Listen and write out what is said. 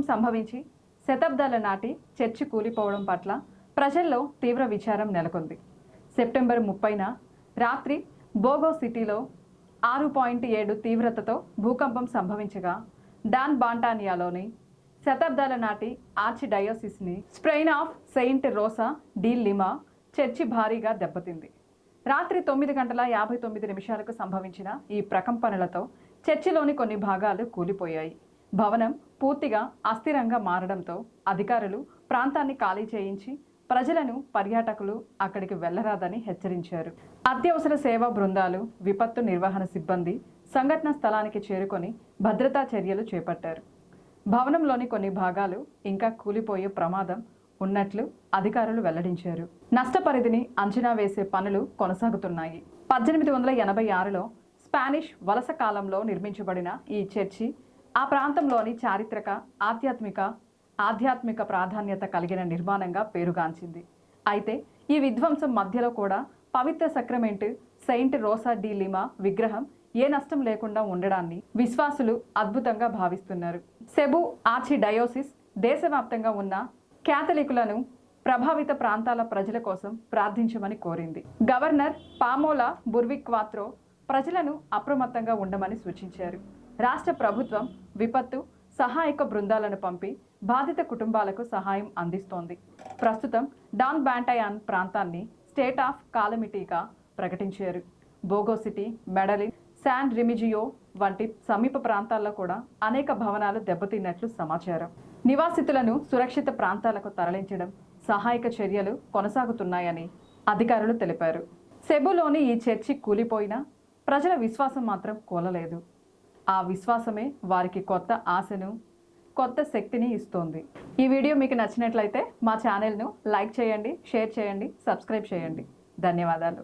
సంభవించి శతాబ్దాల నాటి చర్చి కూలిపోవడం పట్ల ప్రజల్లో తీవ్ర విచారం నెలకొంది. సెప్టెంబర్ ముప్పైన రాత్రి బోగో సిటీలో ఆరు పాయింట్ ఏడు తీవ్రతతో భూకంపం సంభవించగా డాన్ బాంటానియాలోని శతాబ్దాల నాటి ఆర్చి డయోసిస్ని sprain of saint Rosa de Lima church భారీగా దెబ్బతింది. రాత్రి తొమ్మిది గంటల యాభై తొమ్మిది నిమిషాలకు సంభవించిన ఈ ప్రకంపనలతో చర్చిలోని కొన్ని భాగాలు కూలిపోయాయి. భవనం పూర్తిగా అస్థిరంగా మారడంతో అధికారులు ప్రాంతాన్ని ఖాళీ చేయించి ప్రజలను పర్యాటకులు అక్కడికి వెళ్ళరాదని హెచ్చరించారు. అత్యవసర సేవా బృందాలు విపత్తు నిర్వహణ సిబ్బంది సంఘటన స్థలానికి చేరుకొని భద్రతా చర్యలు చేపట్టారు. భవనంలోని కొన్ని భాగాలు ఇంకా కూలిపోయే ప్రమాదం ఉన్నట్లు అధికారులు వెల్లడించారు. నష్టపరిధిని అంచనా వేసే పనులు కొనసాగుతున్నాయి. పద్దెనిమిది వందల ఎనభై ఆరులో స్పానిష్ వలస కాలంలో నిర్మించబడిన ఈ చర్చి ఆ ప్రాంతంలోని చారిత్రక ఆధ్యాత్మిక ఆధ్యాత్మిక ప్రాధాన్యత కలిగిన నిర్మాణంగా పేరుగాంచింది. అయితే ఈ విధ్వంసం మధ్యలో కూడా పవిత్ర sacrament saint Rosa de Lima విగ్రహం ఏ నష్టం లేకుండా ఉండడాన్ని విశ్వాసులు అద్భుతంగా భావిస్తున్నారు. సెబు ఆర్చి డయోసిస్ దేశవ్యాప్తంగా ఉన్న క్యాథలికులను ప్రభావిత ప్రాంతాల ప్రజల కోసం ప్రార్థించమని కోరింది. గవర్నర్ పామోలా బుర్విక్వాత్రో ప్రజలను అప్రమత్తంగా ఉండమని సూచించారు. రాష్ట్ర ప్రభుత్వం విపత్తు సహాయక బృందాలను పంపి బాధిత కుటుంబాలకు సహాయం అందిస్తోంది. ప్రస్తుతం డాన్ బ్యాంటయాన్ ప్రాంతాన్ని స్టేట్ ఆఫ్ కాలమిటీగా ప్రకటించారు. Bogo city Medellin San Remigio వంటి సమీప ప్రాంతాల్లో కూడా అనేక భవనాలు దెబ్బతిన్నట్లు సమాచారం. నివాసితులను సురక్షిత ప్రాంతాలకు తరలించడం సహాయక చర్యలు కొనసాగుతున్నాయని అధికారులు తెలిపారు. సెబులోని ఈ చర్చి కూలిపోయినా ప్రజల విశ్వాసం మాత్రం కూలలేదు. ఆ విశ్వాసమే వారికి కొత్త ఆశను కొత్త శక్తిని ఇస్తోంది. ఈ వీడియో మీకు నచ్చినట్లయితే మా ఛానల్ను లైక్ చేయండి షేర్ చేయండి సబ్స్క్రైబ్ చేయండి. ధన్యవాదాలు.